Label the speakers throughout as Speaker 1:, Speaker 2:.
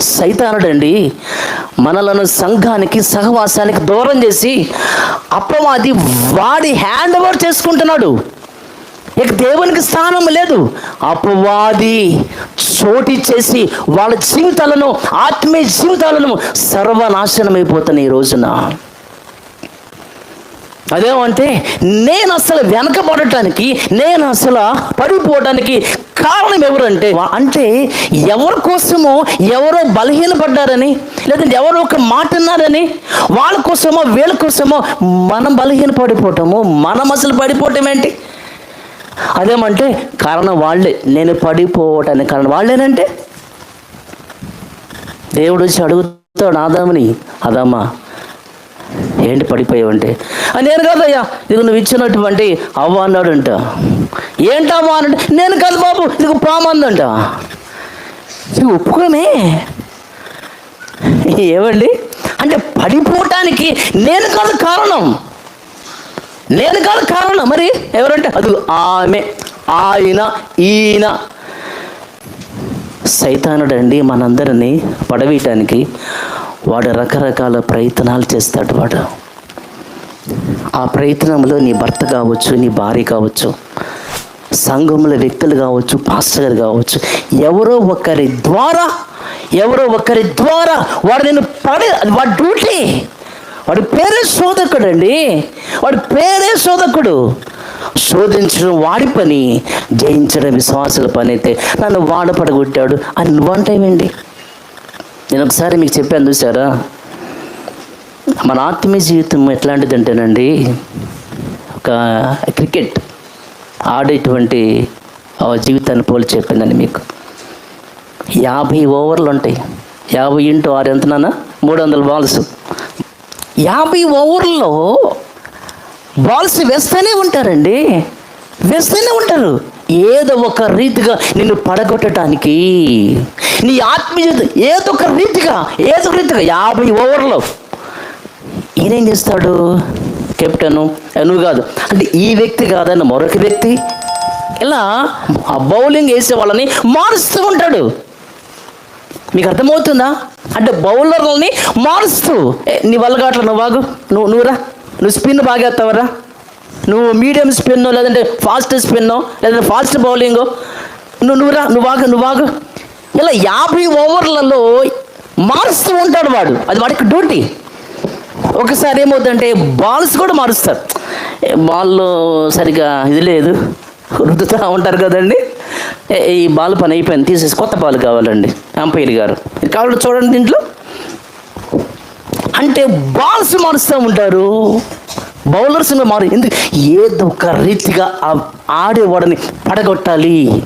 Speaker 1: సైతానుడండి. మనలను సంఘానికి సహవాసానికి దూరం చేసి అప్రమాది వాడి హ్యాండ్ ఓవర్ చేసుకుంటున్నాడు. ఇక దేవునికి స్థానం లేదు. అపవాది చోటి చేసి వాళ్ళ జీవితాలను ఆత్మీయ జీవితాలను సర్వనాశనమైపోతున్నాయి ఈ రోజున. అదేమంటే నేను అసలు వెనకబడటానికి నేను అసలు పడిపోవడానికి కారణం ఎవరంటే అంటే ఎవరి కోసమో ఎవరో బలహీనపడ్డారని లేదంటే ఎవరో ఒక మాట అన్నారని వాళ్ళ కోసమో వీళ్ళ కోసమో మనం బలహీన పడిపోవటము మనం అసలు పడిపోవటం ఏంటి? అదేమంటే కారణం వాళ్ళే. నేను పడిపోవటానికి కారణం వాళ్ళేనంటే? దేవుడు వచ్చి అడుగుతాడు ఆదామని అదమ్మా ఏంటి పడిపోయావంటే? నేను కాదయ్యా ఇది నువ్వు ఇచ్చినటువంటి అవ్వ అన్నాడంట. ఏంటమ్మా అనంటే నేను కాదు బాబు ఇది పాము అందంట ఇది ఒప్పుకోమే. ఏమండి? అంటే పడిపోవటానికి నేను కాదు కారణం. నేను కాదు కారణం. మరి ఎవరంటే? అది ఆమె ఆయన ఈయన. సైతానుడండి మనందరినీ పడవేయటానికి వాడు రకరకాల ప్రయత్నాలు చేస్తాడు వాడు. ఆ ప్రయత్నంలో నీ భర్త కావచ్చు నీ భార్య కావచ్చు సంఘంలో వ్యక్తులు కావచ్చు పాస్టర్ కావచ్చు ఎవరో ఒకరి ద్వారా ఎవరో ఒకరి ద్వారా వాడు నేను పడే వాడు వాడి డ్యూటీ వాడి పేరే శోధకుడు అండి. వాడి పేరే శోధకుడు. శోధించడం వాడి పని జయించడం విశ్వాసుల పని అయితే నన్ను వాడ పడగొట్టాడు అని నువ్వంటావేంటి నేను ఒకసారి మీకు చెప్పాను చూసారా మన ఆత్మీయ జీవితం ఎట్లాంటిదంటేనండి ఒక క్రికెట్ ఆడేటువంటి ఆ జీవితాన్ని పోలి చెప్పిందండి మీకు. యాభై ఓవర్లు ఉంటాయి యాభై ఇంటూ ఆరు ఎంతనా మూడు వందల బాల్స్. యాభై ఓవర్లలో బాల్స్ వేస్తూనే ఉంటారండి. వేస్తూనే ఉంటారు. ఏదో ఒక రీతిగా నిన్ను పడగొట్టడానికి నీ ఆత్మీయ ఏదో ఒక రీతిగా ఏదో ఒక రీతిగా యాభై ఓవర్లో ఈయనేం చేస్తాడు? కెప్టెను. నువ్వు కాదు. అంటే ఈ వ్యక్తి కాదన్న మరొక వ్యక్తి ఇలా ఆ బౌలింగ్ వేసే వాళ్ళని మారుస్తూ ఉంటాడు. మీకు అర్థమవుతుందా? అంటే బౌలర్లని మారుస్తూ. నీ వల్ల కావట్లా? నువ్వు బాగు నువ్వు నువ్వురా నువ్వు స్పిన్ బాగా వేస్తావరా నువ్వు మీడియం స్పిన్ లేదంటే ఫాస్ట్ స్పిన్ లేదంటే ఫాస్ట్ బౌలింగ్? నువ్వు నువ్వురా నువ్వు బాగు నువ్వు బాగు ఇలా యాభై ఓవర్లలో మారుస్తూ ఉంటాడు వాడు. అది వాడికి డ్యూటీ. ఒకసారి ఏమవుతుందంటే బాల్స్ కూడా మారుస్తారు. బాల్ సరిగా ఇది లేదు. రుద్దుతూ ఉంటారు కదండి. ఏ, ఈ బాల్ పని అయిపోయింది. తీసేసి కొత్త బాల్ కావాలండి. అంపైర్ గారు. కావాలంటే చూడండి దీంట్లో. అంటే బాల్స్ మారుస్తూ ఉంటారు. బౌలర్స్ మారు. ఎందుకు? ఏదో ఒక రీతిగా ఆ ఆడేవాడని పడగొట్టాలి.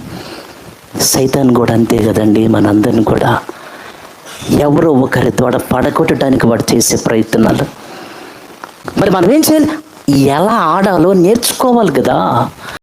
Speaker 1: సైతాన్ కూడా అంతే కదండి. మనందరిని కూడా. ఎవరో ఒకరి ద్వారా పడగొట్టడానికి వాడు చేసే ప్రయత్నాలు. మరి మనం ఏం చేయాలి? ఎలా ఆడాలో నేర్చుకోవాలి కదా.